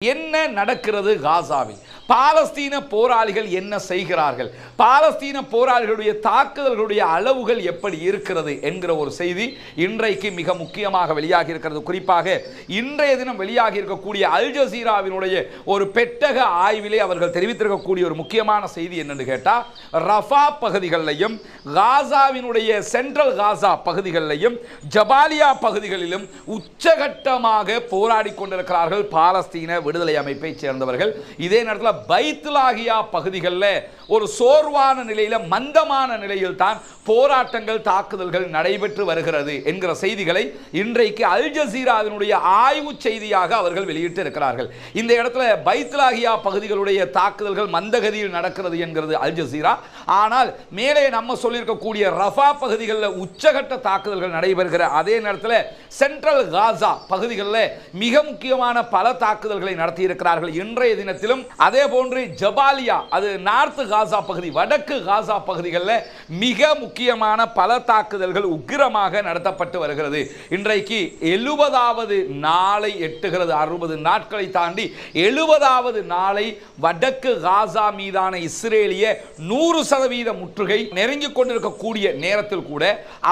என்ன நடக்கிறது காசாவில்? பாலஸ்தீன போராளிகள் என்ன செய்கிறார்கள்? பாலஸ்தீன போராளிகளுடைய தாக்குதல்களுடைய அளவுகள் எப்படி இருக்கிறது என்கிற ஒரு செய்தி இன்றைக்கு மிக முக்கியமாக வெளியாகி இருக்கிறது. குறிப்பாக இன்றைய தினம் வெளியாகி இருக்கக்கூடிய அல் ஜசீராவினுடைய ஒரு பெட்டக ஆய்விலே அவர்கள் தெரிவித்திருக்கக்கூடிய ஒரு முக்கியமான செய்தி என்னன்னு கேட்டால் ரஃபா பகுதிகளிலையும் காசாவினுடைய சென்ட்ரல் காசா பகுதிகளிலையும் ஜபாலியா பகுதிகளிலும் உச்சகட்டமாக போராடி கொண்டிருக்கிறார்கள் பாலஸ்தீன விடுதலை அமைப்பை சேர்ந்தவர்கள். இதே நேரத்தில் பைத்துலாகியா பகுதிகளில் ஒரு சோர்வான நிலையில் மந்தமான நிலையில் தான் போராட்டங்கள் தாக்குதல்கள் நடைபெற்று வருகிறது என்கிற செய்திகளை இன்றைக்கு அல் ஜசீராவினுடைய ஆய்வு செய்தியாக அவர்கள் வெளியிட்டு இருக்கிறார்கள் இந்த இடத்துல பைத்துலாகியா பகுதிகளுடைய தாக்குதல்கள் மந்தகதியில் நடக்கிறது என்கிறது அல் ஜசீரா. ஆனால் மேலே நம்ம சொல்லியிருக்கக்கூடிய ரஃபா பகுதிகளில் உச்சகட்ட தாக்குதல்கள் நடைபெறுகிற அதே நேரத்தில் சென்ட்ரல் காசா பகுதிகளில் மிக முக்கியமான பல தாக்குதல்களை நடத்தி இருக்கிறார்கள் இன்றைய தினத்திலும் அதே போன்று ஜபாலியா அது நார்த்து காசா பகுதி வடக்கு காசா பகுதிகளில் மிக முக்கியமான பல தாக்குதல்கள் உக்கிரமாக நடத்தப்பட்டு வருகிறது. இன்றைக்கு எழுபதாவது நாளை எட்டுகிறது அறுபது நாட்களை தாண்டி எழுபதாவது நாளை வடக்கு காசா மீதான இஸ்ரேலிய நூறு சதவீத முற்றுகை நெருங்கிக் கொண்டிருக்கக்கூடிய நேரத்தில் கூட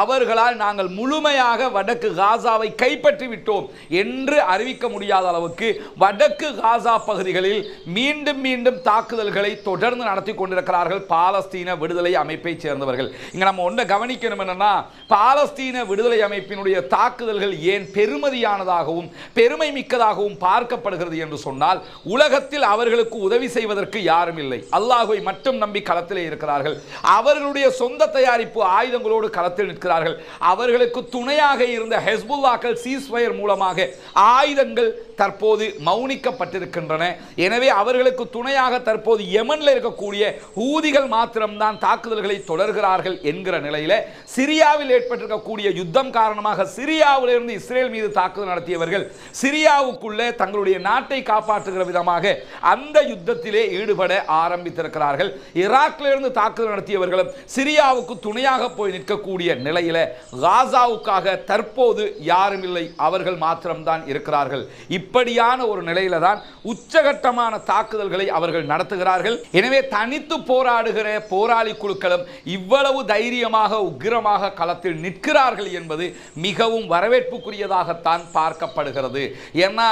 அவர்களால் நாங்கள் முழுமையாக வடக்கு காசாவை கைப்பற்றி விட்டோம் என்று அறிவிக்க முடியாத அளவுக்கு வடக்கு காசா பகுதிகளில் மீண்டும் மீண்டும் தாக்குதல்களை தொடர்ந்து நடத்தி கொண்டிருக்கிறார்கள் பாலஸ்தீன விடுதலை அமைப்பை சேர்ந்தவர்கள். இங்க நம்ம ஒன்றை கவனிக்கணும் என்னன்னா பாலஸ்தீன விடுதலை அமைப்பினுடைய தாக்குதல்கள் ஏன் பெருமதியானதாகவும் பெருமை மிக்கதாகவும் பார்க்கப்படுகிறது என்று சொன்னால் உலகத்தில் அவர்களுக்கு உதவி செய்வதற்கு யாரும் இல்லை. அல்லாஹுவை மட்டும் நம்பி களத்திலே இருக்கிறார்கள். அவர்களுடைய சொந்த தயாரிப்பு ஆயுதங்களோடு களத்தில் நிற்கிறார்கள். அவர்களுக்கு துணையாக இருந்த ஹெஸ்புல்லாக்கள் சீஸ்வயர் மூலமாக ஆயுதங்கள் தற்போது மௌனிக்கப்பட்டிருக்கின்றன. எனவே அவர்களுக்கு துணையாக தற்போது யமனில் இருக்கக்கூடிய ஊதிகள் மாத்திரம்தான் தாக்குதல்களை தொடர்கிறார்கள் என்கிற நிலையில சிரியாவில் ஏற்பட்டிருக்கக்கூடிய யுத்தம் காரணமாக சிரியாவிலிருந்து இஸ்ரேல் மீது தாக்குதல் நடத்தியவர்கள் சிரியாவுக்குள்ளே தங்களுடைய நாட்டை காப்பாற்றுகிற விதமாக அந்த யுத்தத்திலே ஈடுபட ஆரம்பித்திருக்கிறார்கள். ஈராக்கிலிருந்து தாக்குதல் நடத்தியவர்களும் சிரியாவுக்கு துணையாக போய் நிற்கக்கூடிய நிலையில காசாவுக்காக தற்போது யாரும் இல்லை அவர்கள் மாத்திரம்தான் இருக்கிறார்கள். இப்படியான ஒரு நிலையில தான் உச்சகட்டமான தாக்குதல்கள் அவர்கள் நடத்துகிறார்கள். எனவே தனித்து போராடுகிற போராளி குழுக்களும் இவ்வளவு தைரியமாக உக்கிரமாக களத்தில் நிற்கிறார்கள் என்பது மிகவும் வரவேற்புக்குரியதாகத்தான் பார்க்கப்படுகிறது. ஏன்னா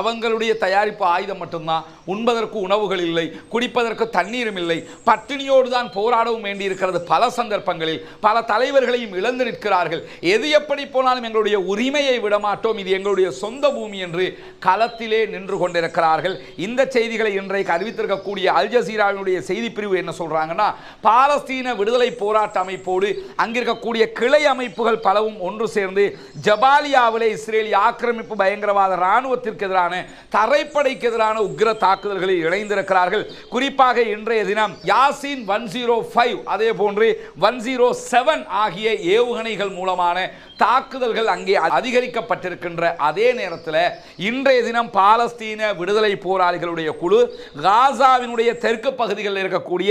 அவங்களுடைய தயாரிப்பு ஆயுதம் மட்டும்தான். உண்பதற்கு உணவுகள் இல்லை குடிப்பதற்கு தண்ணீரும் இல்லை. பட்டினியோடு தான் போராடவும் வேண்டியிருக்கிறது பல சந்தர்ப்பங்களில். பல தலைவர்களையும் இழந்து நிற்கிறார்கள். எது எப்படி போனாலும் எங்களுடைய உரிமையை விடமாட்டோம். இது எங்களுடைய சொந்த பூமி என்று களத்திலே நின்று கொண்டிருக்கிறார்கள். இந்த செய்திகளை இன்றைக்கு அறிவித்திருக்கக்கூடிய அல் ஜசீராவினுடைய செய்தி பிரிவு என்ன சொல்றாங்கன்னா பாலஸ்தீன விடுதலை போராட்ட அமைப்போடு அங்கிருக்கக்கூடிய கிளை அமைப்புகள் பலவும் ஒன்று சேர்ந்து ஜபாலியாவிலே இஸ்ரேலிய ஆக்கிரமிப்பு பயங்கரவாத இராணுவத்திற்கு எதிரான தரைப்படைக்கு எதிரான உக்கிர தாக்குதல்களில் இணைந்திருக்கிறார்கள். குறிப்பாக இன்றைய தினம் யாசின் ஒன் ஜீரோ ஃபைவ் அதே போன்று ஒன் ஜீரோ செவன் ஆகிய ஏவுகணைகள் மூலமான தாக்குதல்கள் அங்கே அதிகரிக்கப்பட்டிருக்கின்ற அதே நேரத்தில் இன்றைய தினம் பாலஸ்தீன விடுதலை போராளிகளுடைய குழு காசாவினுடைய தெற்கு பகுதிகளில் இருக்கக்கூடிய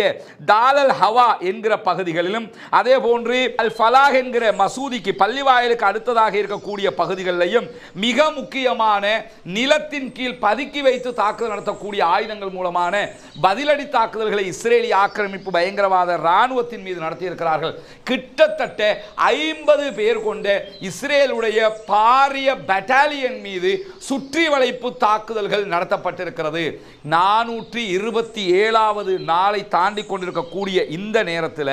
தாலல் ஹவா என்கிற பகுதிகளிலும் அதே போன்று அல் ஃபலாஹ் என்கிற மசூதிக்கு பள்ளிவாயலுக்கு அடுத்ததாக இருக்கக்கூடிய பகுதிகளிலையும் மிக முக்கியமான நிலத்தின் கீழ் பதுக்கி வைத்து தாக்குதல் நடத்தக்கூடிய ஆயுதங்கள் மூலமான பதிலடி தாக்குதல்களை இஸ்ரேலி ஆக்கிரமிப்பு பயங்கரவாத இராணுவத்தின் மீது நடத்தியிருக்கிறார்கள். கிட்டத்தட்ட ஐம்பது பேர் கொண்ட இஸ்ரேலுடைய பாரிய பட்டாலியன் மீது சுற்றி வளைப்பு தாக்குதல்கள் நடத்தப்பட்டிருக்கிறது. நானூறு நானூற்றி இருபத்தி ஏழாவது நாளை தாண்டி கொண்டிருக்கக்கூடிய இந்த நேரத்தில்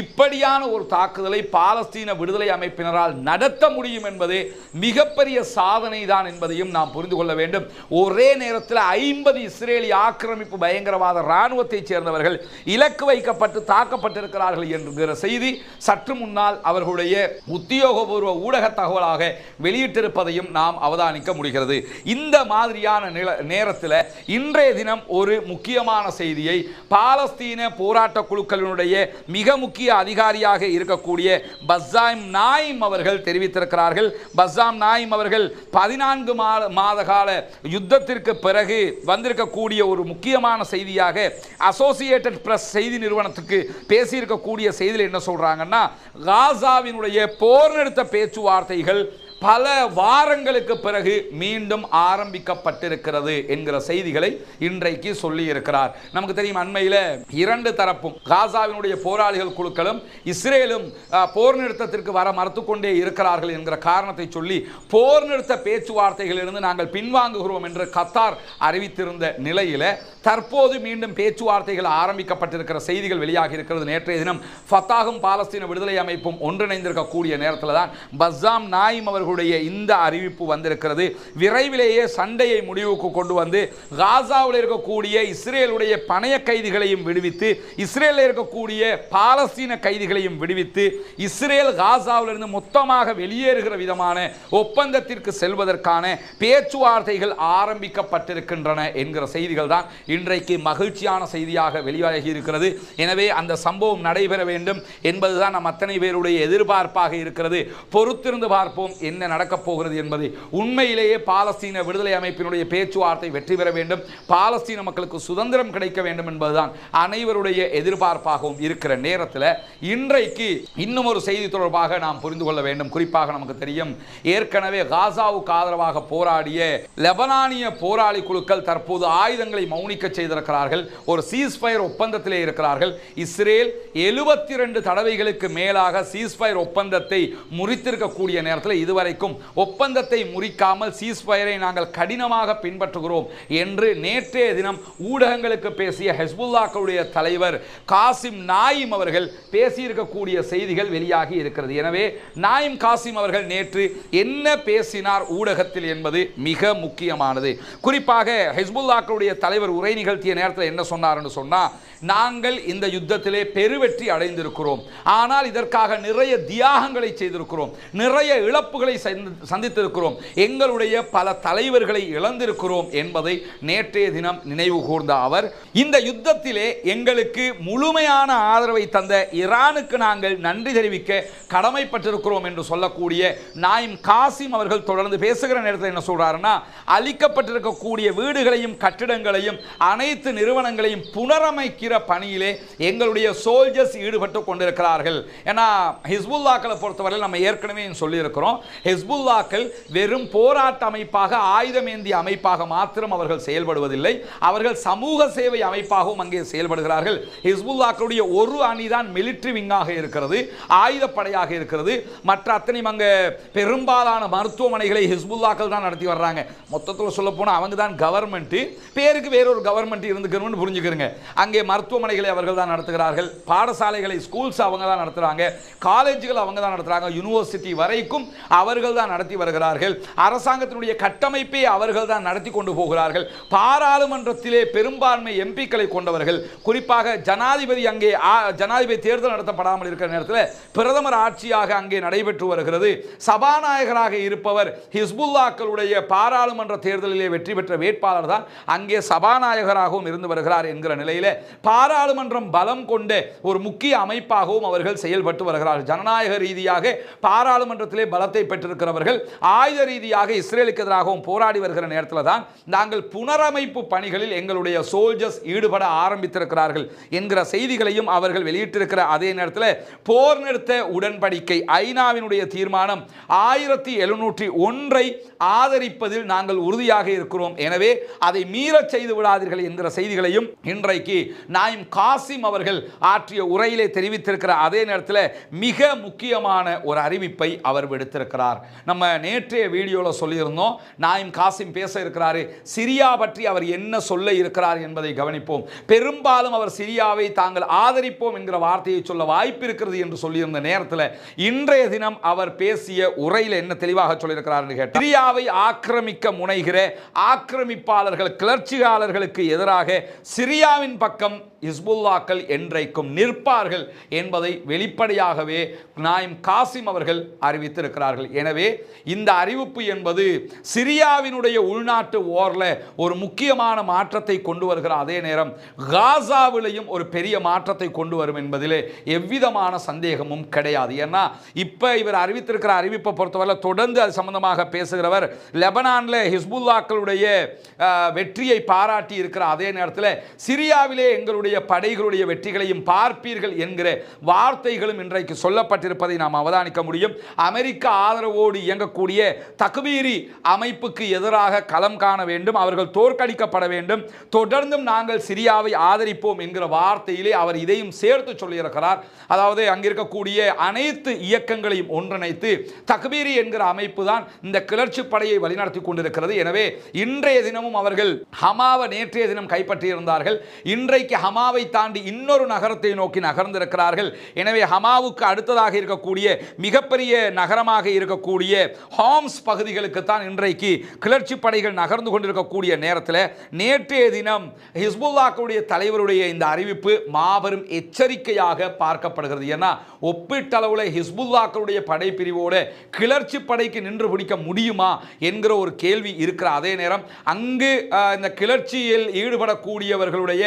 இப்படியான ஒரு தாக்குதலை பாலஸ்தீன விடுதலை அமைப்பினரால் நடத்த முடியும் என்பது மிகப்பெரிய சாதனை தான் என்பதையும் நாம் புரிந்து கொள்ள வேண்டும். ஒரே நேரத்தில் ஐம்பது இஸ்ரேலி ஆக்கிரமிப்பு பயங்கரவாத இராணுவத்தைச் சேர்ந்தவர்கள் இலக்கு வைக்கப்பட்டு தாக்கப்பட்டிருக்கிறார்கள் என்கிற செய்தி சற்று முன்னால் அவர்களுடைய உத்தியோகபூர்வ ஊடக தகவலாக வெளியிட்டிருப்பதையும் நாம் அவதானிக்க முடிகிறது. இந்த மாதிரியான நில நேரத்தில் இன்றைய தினம் ஒரு முக்கியமான செய்தியை பாலஸ்தீன போராட்ட குழுக்களினுடைய மிக முக்கிய முக்கிய அதிகாரியாக இருக்கக்கூடிய பஸ்ஸாம் நாயிம் அவர்கள் தெரிவித்திருக்கிறார்கள். பஸ்ஸாம் நாயிம் அவர்கள் பதினான்கு மாத கால யுத்தத்திற்கு பிறகு வந்திருக்கக்கூடிய ஒரு முக்கியமான செய்தியாக அசோசியேட்டட் பிரஸ் செய்தி நிறுவனத்துக்கு பேசியிருக்கக்கூடிய செய்தியில் என்ன சொல்கிறாங்கன்னா காசாவினுடைய போர் நிறுத்த பேச்சுவார்த்தைகள் பல வாரங்களுக்கு பிறகு மீண்டும் ஆரம்பிக்கப்பட்டிருக்கிறது என்கிற செய்திகளை இன்றைக்கு சொல்லி இருக்கிறார் நமக்கு தெரியும் அண்மையில் இரண்டு தரப்பும் காசாவினுடைய போராளிகள் குழுக்களும் இஸ்ரேலும் போர் நிறுத்தத்திற்கு வர மறுத்து கொண்டே இருக்கிறார்கள் என்கிற காரணத்தை சொல்லி போர் நிறுத்த பேச்சுவார்த்தைகளிலிருந்து நாங்கள் பின்வாங்குகிறோம் என்று கத்தார் அறிவித்திருந்த நிலையில் தற்போது மீண்டும் பேச்சுவார்த்தைகள் ஆரம்பிக்கப்பட்டிருக்கிற செய்திகள் வெளியாகி இருக்கிறது. நேற்றைய தினம் ஃபத்தாகும் பாலஸ்தீன விடுதலை அமைப்பும் ஒன்றிணைந்திருக்கக்கூடிய நேரத்தில் தான் பஸ்ஸாம் நாயிம் அவர்களுடைய இந்த அறிவிப்பு வந்திருக்கிறது. விரைவிலேயே சண்டையை முடிவுக்கு கொண்டு வந்து காசாவில் இருக்கக்கூடிய இஸ்ரேலுடைய பணைய கைதிகளையும் விடுவித்து இஸ்ரேலில் இருக்கக்கூடிய பாலஸ்தீன கைதிகளையும் விடுவித்து இஸ்ரேல் காசாவிலிருந்து மொத்தமாக வெளியேறுகிற விதமான ஒப்பந்தத்திற்கு செல்வதற்கான பேச்சுவார்த்தைகள் ஆரம்பிக்கப்பட்டிருக்கின்றன என்கிற செய்திகள் தான் இன்றைக்கு மகிழ்ச்சியான செய்தியாக வெளியாகி இருக்கிறது எனவே அந்த சம்பவம் நடைபெற வேண்டும் என்பதுதான் நம் அத்தனை பேருடைய எதிர்பார்ப்பாக இருக்கிறது. பொறுத்திருந்து பார்ப்போம் என்ன நடக்கப் போகிறது என்பதை உண்மையிலேயே பாலஸ்தீன விடுதலை அமைப்பினுடைய பேச்சுவார்த்தை வெற்றி பெற வேண்டும். பாலஸ்தீன மக்களுக்கு சுதந்திரம் கிடைக்க வேண்டும் என்பதுதான் அனைவருடைய எதிர்பார்ப்பாகவும் இருக்கிற நேரத்தில் இன்றைக்கு இன்னும் ஒரு செய்தி தொடர்பாக நாம் புரிந்து கொள்ள வேண்டும். குறிப்பாக நமக்கு தெரியும் ஏற்கனவே காசாவுக்கு ஆதரவாக போராடிய லெபனானிய போராளி குழுக்கள் தற்போது ஆயுதங்களை மௌனிக்க செய்திருக்கிறார்கள். ஒரு சீஸ்ஃபயர் ஒப்பந்தத்திலே இருக்கிறார்கள். இஸ்ரேல் எழுபத்தி ரெண்டு தடவைகளுக்கு மேலாக சீஸ்ஃபயர் ஒப்பந்தத்தை முறித்திருக்கக்கூடிய நேரத்தில் இதுவரை வரைக்கும் ஒப்பந்தத்தை முறிக்காமல் சீஸ்ஃபயரை நாங்கள் கடினமாக பின்பற்றுகிறோம் என்று நேற்றைய தினம் ஊடகங்களுக்கு பேசிய ஹெஸ்புல்லாக்களுடைய தலைவர் காசிம் நாயிம் அவர்கள் பேசியிருக்கக்கூடிய செய்திகள் வெளியாகி இருக்கிறது. எனவே நாயிம் காசிம் அவர்கள் நேற்று என்ன பேசினார் ஊடகத்தில் என்பது மிக முக்கியமானது. குறிப்பாக ஹெஸ்புல்லாக்களுடைய தலைவர் உரை நிகழ்த்திய நேரத்தில் என்ன சொன்னார்னு சொன்னா நாங்கள் இந்த யுத்தத்திலே பெருவெற்றி அடைந்திருக்கிறோம். ஆனால் இதற்காக நிறைய தியாகங்களை செய்திருக்கிறோம். நிறைய இழப்புகளை சந்தி- சந்தித்திருக்கிறோம். எங்களுடைய பல தலைவர்களை இழந்திருக்கிறோம் என்பதை நேற்றைய தினம் நினைவு கூர்ந்த அவர் இந்த யுத்தத்திலே எங்களுக்கு முழுமையான ஆதரவை தந்த ஈரானுக்கு நாங்கள் நன்றி தெரிவிக்க கடமைப்பட்டிருக்கிறோம் என்று சொல்லக்கூடிய நாயிம் காசிம் அவர்கள் தொடர்ந்து பேசுகிற நேரத்தில் என்ன சொல்றாருன்னா அளிக்கப்பட்டிருக்கக்கூடிய வீடுகளையும் கட்டிடங்களையும் அனைத்து நிறுவனங்களையும் புனரமைக்கிற பணியிலே எங்களுடைய சோல்ஜர்ஸ் ஈடுபட்டு கொண்டிருக்கிறார்கள். ஏன்னா ஹிஸ்புல்லாக்களை பொறுத்தவரையில் நம்ம ஏற்கனவே சொல்லியிருக்கிறோம். ஹெஸ்புல்லாக்கள் வெறும் போராட்ட அமைப்பாக ஆயுதமேந்திய அமைப்பாக மாத்திரம் அவர்கள் செயல்படுவதில்லை. அவர்கள் சமூக சேவை அமைப்பாகவும் அங்கே செயல்படுகிறார்கள். ஹிஸ்புல்லாக்களுடைய ஒரு அணிதான் மிலிட்ரி விங்காக இருக்கிறது ஆயுதப்படையாக இருக்கிறது. மற்ற அத்தனையும் அங்கே பெரும்பாலான மருத்துவமனைகளை ஹிஸ்புல்லாக்கள் தான் நடத்தி வர்றாங்க. மொத்தத்தில் சொல்ல போனால் அவங்க தான் கவர்மெண்ட் பேருக்கு வேறொரு கவர்மெண்ட் இருந்துக்கணும்னு புரிஞ்சுக்கிறங்க. அங்கே மருத்துவமனைகளை அவர்கள் தான் நடத்துகிறார்கள். பாடசாலைகளை ஸ்கூல்ஸ் அவங்க தான் நடத்துகிறாங்க காலேஜுகள் அவங்க தான் நடத்துகிறாங்க யூனிவர்சிட்டி வரைக்கும் அவர் அவர்கள் தான் நடத்தி வருகிறார்கள். அரசாங்கத்தினுடைய கட்டமைப்பை அவர்கள் தான் நடத்தி கொண்டு போகிறார்கள். பாராளுமன்றத்திலே பெரும்பான்மை எம்பிக்களை கொண்டவர்கள். குறிப்பாக ஜனாதிபதி அங்கே ஜனாதிபதி தேர்தல் நடத்தப்படாமல் இருக்கிற நேரத்தில் பிரதமர் ஆட்சியாக அங்கே நடைபெற்று வருகிறது. சபாநாயகராக இருப்பவர் ஹிஸ்புல்லாக்களுடைய பாராளுமன்ற தேர்தலிலே வெற்றி பெற்ற வேட்பாளர் தான் அங்கே சபாநாயகராகவும் இருந்து வருகிறார் என்கிற நிலையில் பாராளுமன்றம் பலம் கொண்ட ஒரு முக்கிய அமைப்பாகவும் அவர்கள் செயல்பட்டு வருகிறார்கள். ஜனநாயக ரீதியாக பாராளுமன்றத்திலே பலத்தை பெற்றிருக்கிறவர்கள் ஆயுத ரீதியாக இஸ்ரேலுக்கு எதிராகவும் போராடி வருகிற நேரத்தில் தான் நாங்கள் புனரமைப்பு பணிகளில் எங்களுடைய சோல்ஜர்ஸ் ஈடுபட ஆரம்பித்திருக்கிறார்கள் என்கிற செய்திகளையும் அவர்கள் வெளியிட்டிருக்கிற அதே நேரத்தில் போர் நிறுத்த உடன்படிக்கை ஐநாவினுடைய தீர்மானம் ஆயிரத்தி எழுநூற்றி ஒன்றை ஆதரிப்பதில் நாங்கள் உறுதியாக இருக்கிறோம். எனவே அதை மீறச் செய்து விடாதீர்கள் என்கிற செய்திகளையும் இன்றைக்கு நாயும் காசிம் அவர்கள் ஆற்றிய உரையிலே தெரிவித்திருக்கிற அதே நேரத்தில் மிக முக்கியமான ஒரு அறிவிப்பை அவர் விடுத்திருக்கிறார். நம்ம நேற்றைய வீடியோவில் சொல்லியிருந்தோம் நாயும் காசிம் பேச இருக்கிறாரு சிரியா பற்றி அவர் என்ன சொல்ல இருக்கிறார் என்பதை கவனிப்போம். பெரும்பாலும் அவர் சிரியாவை தாங்கள் ஆதரிப்போம் என்கிற வார்த்தையை சொல்ல வாய்ப்பு இருக்கிறது என்று சொல்லியிருந்த நேரத்தில் இன்றைய தினம் அவர் பேசிய உரையில் என்ன தெளிவாக சொல்லியிருக்கிறார் கேட்டார் சிரியாவை ஆக்கிரமிக்க முனைகிற ஆக்கிரமிப்பாளர்கள் கிளர்ச்சியாளர்களுக்கு எதிராக சிரியாவின் பக்கம் இஸ்புல்லாக்கள் என்றைக்கும் நிற்பார்கள் என்பதை வெளிப்படையாகவே நாயம் காசிம் அவர்கள் அறிவித்திருக்கிறார்கள். எனவே இந்த அறிவிப்பு என்பது சிரியாவினுடைய உள்நாட்டு ஓரில் ஒரு முக்கியமான மாற்றத்தை கொண்டு வருகிற அதே நேரம் காசாவிலையும் ஒரு பெரிய மாற்றத்தை கொண்டு வரும் என்பதிலே எவ்விதமான சந்தேகமும் கிடையாது. ஏன்னா இப்போ இவர் அறிவித்திருக்கிற அறிவிப்பை பொறுத்தவரை தொடர்ந்து அது சம்பந்தமாக பேசுகிறவர் லெபனானில் ஹிஸ்புல்லாக்களுடைய வெற்றியை பாராட்டி இருக்கிற அதே நேரத்தில் சிரியாவிலே எங்களுடைய படைகளுடைய வெற்றிகளையும் பார்ப்பீர்கள் என்கிற வார்த்தைகளும் இன்றைக்கு சொல்லப்பட்டிருப்பதை நாம் அவதானிக்க முடியும். அமெரிக்க ஆதரவு ஆதரவோடு இயங்கக்கூடிய தக்பீரி அமைப்புக்கு எதிராக களம் காண வேண்டும். அவர்கள் தோற்கடிக்கப்பட வேண்டும். தொடர்ந்தும் நாங்கள் சிரியாவை ஆதரிப்போம் என்கிற வார்த்தையிலே அவர் இதையும் சேர்த்து சொல்லியிருக்கிறார். அதாவது அங்கிருக்கக்கூடிய அனைத்து இயக்கங்களையும் ஒன்றிணைத்து தக்பீரி என்கிற அமைப்பு தான் இந்த கிளர்ச்சி படையை வழிநடத்தி கொண்டிருக்கிறது. எனவே இன்றைய தினமும் அவர்கள் ஹமாவை நேற்றைய தினம் கைப்பற்றியிருந்தார்கள். இன்றைக்கு ஹமாவை தாண்டி இன்னொரு நகரத்தை நோக்கி நகர்ந்திருக்கிறார்கள். எனவே ஹமாவுக்கு அடுத்ததாக இருக்கக்கூடிய மிகப்பெரிய நகரமாக இருக்க இருக்கக்கூடிய ஹாம்ஸ் பகுதிகளுக்கு தான் இன்றைக்கு கிளர்ச்சி படைகள் நகர்ந்து கொண்டிருக்கக்கூடிய நேரத்தில் நேற்றைய தினம் ஹிஸ்புல்லாக்களுடைய தலைவருடைய இந்த அறிவிப்பு மாபெரும் எச்சரிக்கையாக பார்க்கப்படுகிறது. ஏன்னா ஒப்பீட்டளவில் ஹிஸ்புல்லாக்களுடைய படைப்பிரிவோடு கிளர்ச்சி படைக்கு நின்று பிடிக்க முடியுமா என்கிற ஒரு கேள்வி இருக்கிற அதே நேரம் அங்கு இந்த கிளர்ச்சியில் ஈடுபடக்கூடியவர்களுடைய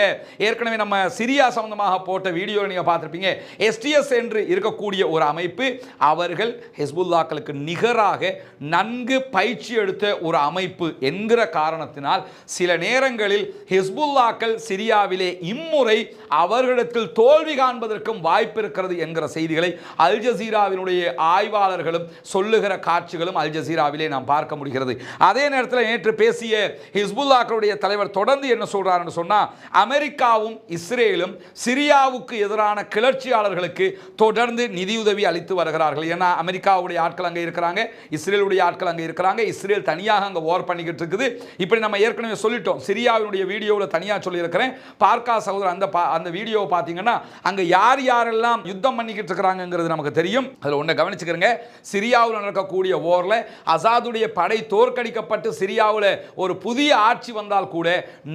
ஏற்கனவே நம்ம சிரியா சம்பந்தமாக போட்ட வீடியோ நீங்கள் பார்த்துருப்பீங்க. எஸ்டிஎஸ் என்று இருக்கக்கூடிய ஒரு அமைப்பு அவர்கள் ஹிஸ்புல்லாக்களுக்கு நிகராக நன்கு பயிற்சி எடுத்த ஒரு அமைப்பு என்கிற காரணத்தினால் சில நேரங்களில் ஹிஸ்புல்லாக்கள் சிரியாவிலே இம்முறை அவர்களிடத்தில் தோல்வி காண்பதற்கும் வாய்ப்பு இருக்கிறது என்கிற செய்திகளை அல் ஜசீராவினுடைய ஆய்வாளர்களும் சொல்லுகிற காட்சிகளும் அல் ஜசீராவிலே நாம் பார்க்க முடிகிறது. அதே நேரத்தில் நேற்று பேசிய ஹிஸ்புல்லாக்களுடைய தலைவர் தொடர்ந்து என்ன சொல்றாருன்னு சொன்னால் அமெரிக்காவும் இஸ்ரேலும் சிரியாவுக்கு எதிரான கிளர்ச்சியாளர்களுக்கு தொடர்ந்து நிதியுதவி அளித்து வருகிறார்கள். ஏன்னா அமெரிக்காவுடைய ஆட்கள் அங்கே இருக்கிறாங்க இஸ்ரேலுடைய ஆட்கள் அங்கே இருக்கிறாங்க இஸ்ரேல் தனியாக அங்கே ஓர் பண்ணிக்கிட்டு இருக்குது. இப்படி நம்ம ஏற்கனவே சொல்லிட்டோம் சிரியாவினுடைய வீடியோவில் தனியாக சொல்லியிருக்கிறேன். பார்க்கா சகோதரர் அந்த அந்த வீடியோவை பார்த்தீங்கன்னா அங்கே யார் யாரெல்லாம் யுத்தம் பண்ணிக்கிட்டு இருக்கிறாங்கிறது நமக்கு தெரியும். அதில் ஒன்றை கவனிச்சுக்கிறங்க. சிரியாவில் நடக்கக்கூடிய ஓரில் அசாதுடைய படை தோற்கடிக்கப்பட்டு சிரியாவில் ஒரு புதிய ஆட்சி வந்தால் கூட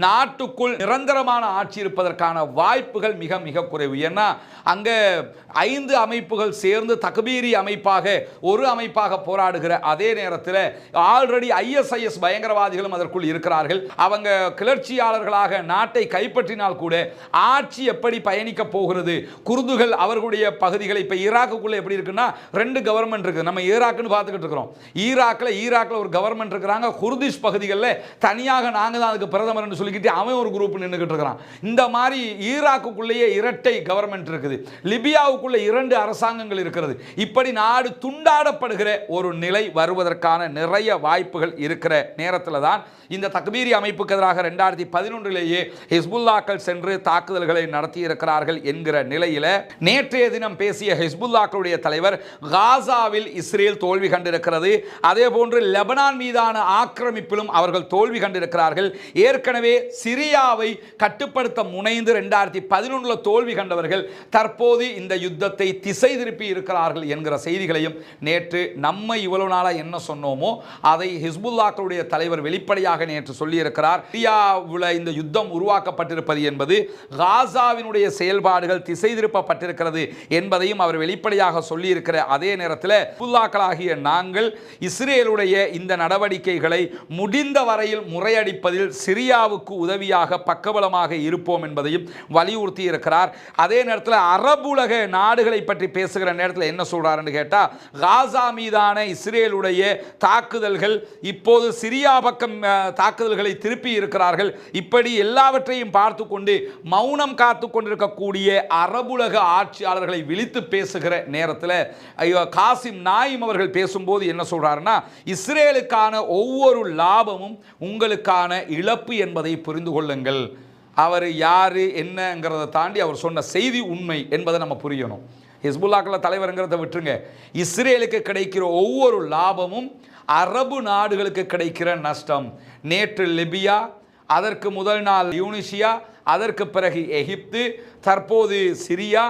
நாட்டுக்குள் நிரந்தரமான ஆட்சி இருப்பதற்கான வாய்ப்புகள் மிக மிக குறைவு. ஏன்னா அங்கே ஐந்து அமைப்புகள் சேர்ந்து தக்பீரி அமைப்பாக ஒரு அமைப்பாக சிறப்பாக போராடுகிற அதே நேரத்தில் ஆல்ரெடி ஐஎஸ்ஐஎஸ் பயங்கரவாதிகளும் அதற்குள் இருக்கிறார்கள். அவங்க கிளர்ச்சியாளர்களாக நாட்டை கைப்பற்றினால் கூட ஆட்சி எப்படி பயணிக்க போகிறது? குருதுகள் அவர்களுடைய பகுதிகளை இப்போ ஈராக்குக்குள்ள எப்படி இருக்குன்னா ரெண்டு கவர்மெண்ட் இருக்குது. நம்ம ஈராக்குன்னு பார்த்துக்கிட்டு இருக்கிறோம். ஈராக்கில் ஈராக்கில் ஒரு கவர்மெண்ட் இருக்கிறாங்க. குர்திஷ் பகுதிகளில் தனியாக நாங்கள் தான் அதுக்கு பிரதமர்னு சொல்லிக்கிட்டு அவன் ஒரு குரூப் நின்றுக்கிட்டு இருக்கிறான். இந்த மாதிரி ஈராக்குக்குள்ளேயே இரட்டை கவர்மெண்ட் இருக்குது. லிபியாவுக்குள்ளே இரண்டு அரசாங்கங்கள் இருக்கிறது. இப்படி நாடு துண்டாடப்படுகிற ஒரு நிலை வருவதற்கான நிறைய வாய்ப்புகள் இருக்கிற நேரத்தில் தான் இந்த தக்பீரி அமைப்புக்கு எதிராக ரெண்டாயிரத்தி பதினொன்றிலேயே ஹிஸ்புல்லாக்கள் சென்று தாக்குதல்களை நடத்தியிருக்கிறார்கள் என்கிற நிலையில நேற்றைய தினம் பேசிய ஹிஸ்புல்லாக்களுடைய தலைவர் காசாவில் இஸ்ரேல் தோல்வி கண்டிருக்கிறது. அதே போன்று லெபனான் மீதான ஆக்கிரமிப்பிலும் அவர்கள் தோல்வி கண்டிருக்கிறார்கள். ஏற்கனவே சிரியாவை கட்டுப்படுத்த முனைந்து ரெண்டாயிரத்தி பதினொன்றில் தோல்வி கண்டவர்கள் தற்போது இந்த யுத்தத்தை திசை திருப்பி இருக்கிறார்கள் என்கிற செய்திகளையும் நேற்று நம்ம இவ்வளவு நாளாக என்ன சொன்னோமோ அதை ஹிஸ்புல்லாக்களுடைய தலைவர் வெளிப்படையாக நேற்று சொல்லியிருக்கிறார். சிரியாவில் இந்த யுத்தம் உருவாக்கப்பட்டிருப்பது என்பது காசாவினுடைய செயல்பாடுகள் திசை திருப்பப்பட்டிருக்கிறது என்பதையும் அவர் வெளிப்படையாக சொல்லியிருக்கிற அதே நேரத்தில் ஹிஸ்புல்லாக்களாகிய நாங்கள் இஸ்ரேலுடைய இந்த நடவடிக்கைகளை முடிந்த வரையில் முறையடிப்பதில் சிரியாவுக்கு உதவியாக பக்கபலமாக இருப்போம் என்பதையும் வலியுறுத்தி இருக்கிறார் அதே நேரத்தில் அரபுலக நாடுகளை பற்றி பேசுகிற நேரத்தில் என்ன சொல்றாருன்னு கேட்டால் காசா மீதான இஸ்ரேலுடைய தாக்குதல்கள் இப்போது சிரியா பக்கம் தாக்குதல்களை திருப்பி இருக்கிறார்கள். இப்படி எல்லாவற்றையும் பார்த்து கொண்டு மௌனம் காத்து கொண்டிருக்கக்கூடிய அரபுலக ஆட்சியாளர்களை விழித்து பேசுகிற நேரத்தில் ஐயோ காசிம் நாயிம் அவர்கள் பேசும்போது என்ன சொல்கிறாருன்னா இஸ்ரேலுக்கான ஒவ்வொரு லாபமும் உங்களுக்கான இழப்பு என்பதை புரிந்து கொள்ளுங்கள். அவர் யார் என்னங்கிறத தாண்டி அவர் சொன்ன செய்தி உண்மை என்பதை நம்ம புரியணும். ஹிஸ்புல்லாக்கள தலைவருங்கிறத விட்டுருங்க. இஸ்ரேலுக்கு கிடைக்கிற ஒவ்வொரு லாபமும் அரபு நாடுகளுக்கு கிடைக்கிற நஷ்டம். நேற்று லிபியா அதற்கு முதல் நாள் யூனிஷியா அதற்கு பிறகு எகிப்து தற்போது சிரியா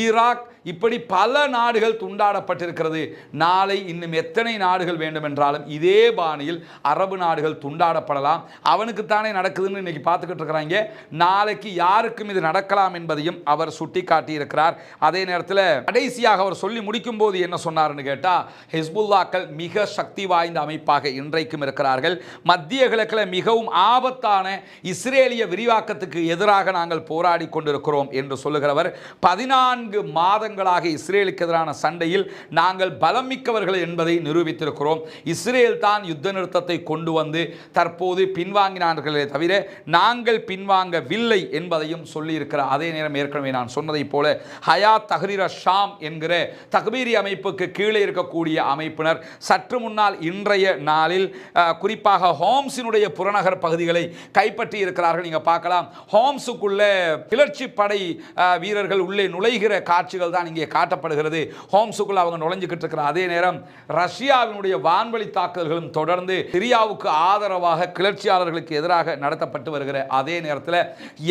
ஈராக் இப்படி பல நாடுகள் துண்டாடப்பட்டிருக்கிறது. நாளை இன்னும் எத்தனை நாடுகள் வேண்டுமென்றாலும் இதே பாணியில் அரபு நாடுகள் துண்டாடப்படலாம். அவனுக்குத்தானே நடக்குதுன்னு இன்னைக்கு பார்த்துக்கிட்டு இருக்கிறாங்க. நாளைக்கு யாருக்கும் இது நடக்கலாம் என்பதையும் அவர் சுட்டி காட்டியிருக்கிறார் அதே நேரத்தில் கடைசியாக அவர் சொல்லி முடிக்கும் போது என்ன சொன்னார்னு கேட்டால் ஹிஸ்புல்லாக்கள் மிக சக்தி வாய்ந்த அமைப்பாக இன்றைக்கும் இருக்கிறார்கள். மத்திய கிழக்கில் மிகவும் ஆபத்தான இஸ்ரேலிய விரிவாக்கத்துக்கு எதிராக நாங்கள் போராடி கொண்டிருக்கிறோம் என்று சொல்லுகிறவர் பதினான்கு மாதங்கள் மாதங்களாக இஸ்ரேலுக்கு எதிரான சண்டையில் நாங்கள் பலம் மிக்கவர்கள் என்பதை நிரூபித்திருக்கிறோம். இஸ்ரேல் தான் யுத்த நிறுத்தத்தை கொண்டு வந்து தற்போது பின்வாங்கினார்களே தவிர நாங்கள் பின்வாங்கவில்லை என்பதையும் சொல்லியிருக்கிறார் அதே நேரம் ஏற்கனவே நான் சொன்னதைப் போல ஹயா தஹரீர ஷாம் என்கிற தக்பீரி அமைப்புக்கு கீழே இருக்கக்கூடிய அமைப்பினர் சற்று முன்னால் இன்றைய நாளில் குறிப்பாக ஹோம்ஸினுடைய புறநகர் பகுதிகளை கைப்பற்றி இருக்கிறார்கள். நீங்க பார்க்கலாம். ஹோம்ஸுக்குள்ள கிளர்ச்சி படை வீரர்கள் உள்ளே நுழைகிற காட்சிகள் தான் இங்கே காட்டப்படுகிறது. ஹோம்ஸுக்குள்ள அவங்க நுழைஞ்சுக்கிட்டு இருக்கிற அதே நேரம் ரஷ்யாவினுடைய வான்வழி தாக்குதல்களும் தொடர்ந்து சிரியாவுக்கு ஆதரவாக கிளர்ச்சியாளர்களுக்கு எதிராக நடத்தப்பட்டு வருகிற அதே நேரத்தில்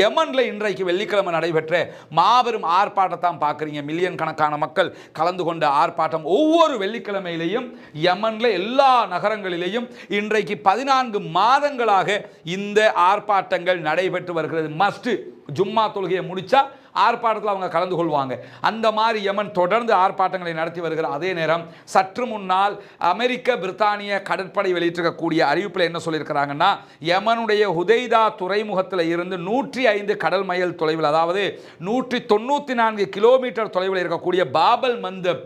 யமன்ல இன்றைக்கு வெள்ளிக்கிழமை நடைபெற்ற மாபெரும் ஆர்ப்பாட்டத்தான் பார்க்குறீங்க. மில்லியன் கணக்கான மக்கள் கலந்து கொண்ட ஆர்ப்பாட்டம் ஒவ்வொரு வெள்ளிக்கிழமையிலையும் யமன்ல எல்லா நகரங்களிலேயும் இன்றைக்கு பதினான்கு மாதங்களாக இந்த ஆர்ப்பாட்டங்கள் நடைபெற்று வருகிறது. மஸ்ட் ஜும்மா தொழுகையை முடித்தா ஆர்ப்பாட்டத்தில் அவங்க கலந்து கொள்வாங்க. அந்த மாதிரி யமன் தொடர்ந்து ஆர்ப்பாட்டங்களை நடத்தி வருகிற அதே நேரம் சற்று முன்னால் அமெரிக்க பிரித்தானிய கடற்படை வெளியிட்டிருக்கக்கூடிய அறிவிப்பில் என்ன சொல்லியிருக்கிறாங்கன்னா யமனுடைய ஹுதைதா துறைமுகத்தில் இருந்து நூற்றி ஐந்து கடல் மைல் தொலைவில் அதாவது நூற்றி தொண்ணூற்றி நான்கு கிலோமீட்டர் தொலைவில் இருக்கக்கூடிய பாபல் மந்தப்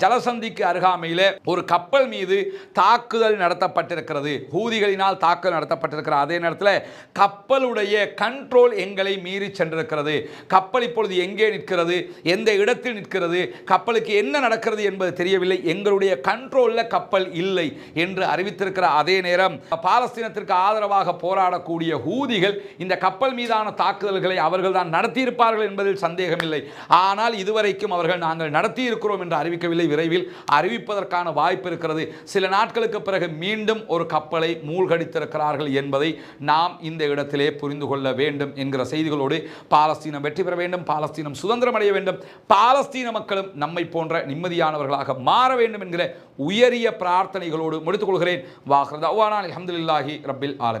ஜலசந்திக்கு அருகாமையில் ஒரு கப்பல் மீது தாக்குதல் நடத்தப்பட்டிருக்கிறது. ஹூதிகளினால் தாக்குதல் நடத்தப்பட்டிருக்கிற அதே நேரத்தில் கப்பலுடைய கண்ட்ரோல் எங்களை மீறி சென்றிருக்கிறது. கப்பல் இப்பொழுது எங்கே நிற்கிறது? எந்த இடத்தில் நிற்கிறது? கப்பலுக்கு என்ன நடக்கிறது என்பது தெரியவில்லை. எங்களுடைய கண்ட்ரோலில் கப்பல் இல்லை என்று அறிவித்திருக்கிற அதே நேரம் பாலஸ்தீனத்திற்கு ஆதரவாக போராடக்கூடிய ஹூதிகள் இந்த கப்பல் மீதான தாக்குதல்களை அவர்கள் தான் நடத்தியிருப்பார்கள் என்பதில் சந்தேகமில்லை. ஆனால் இதுவரைக்கும் அவர்கள் நாங்கள் நடத்தியிருக்கிறோம் என்று அறிவிக்க அறிவிக்கவில்லை விரைவில் அறிவிப்பதற்கான வாய்ப்பு இருக்கிறது. சில நாட்களுக்கு பிறகு மீண்டும் ஒரு கப்பலை மூழ்கடித்திருக்கிறார்கள் என்பதை நாம் இந்த இடத்திலே புரிந்து கொள்ள வேண்டும் என்கிற செய்திகளோடு பாலஸ்தீனம் வெற்றி பெற வேண்டும். பாலஸ்தீனம் சுதந்திரம் அடைய வேண்டும். பாலஸ்தீன மக்களும் நம்மை போன்ற நிம்மதியானவர்களாக மாற வேண்டும் என்கிற உயரிய பிரார்த்தனைகளோடு முடித்துக் கொள்கிறேன். வாஹ்ரதா அல்ஹம்துலில்லாஹி ரப்பில் ஆலமீன்.